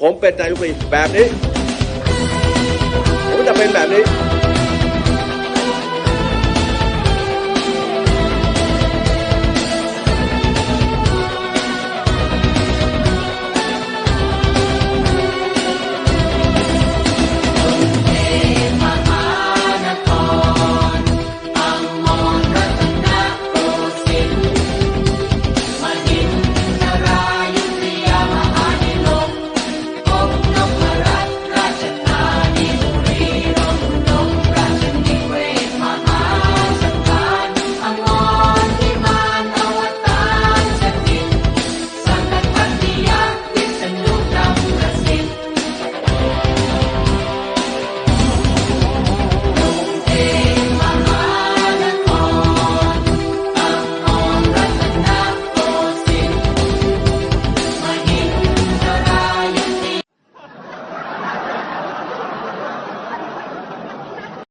ผมเป็นนายกรัฐมนตรีแบบนี้ ผมจะเป็นแบบนี้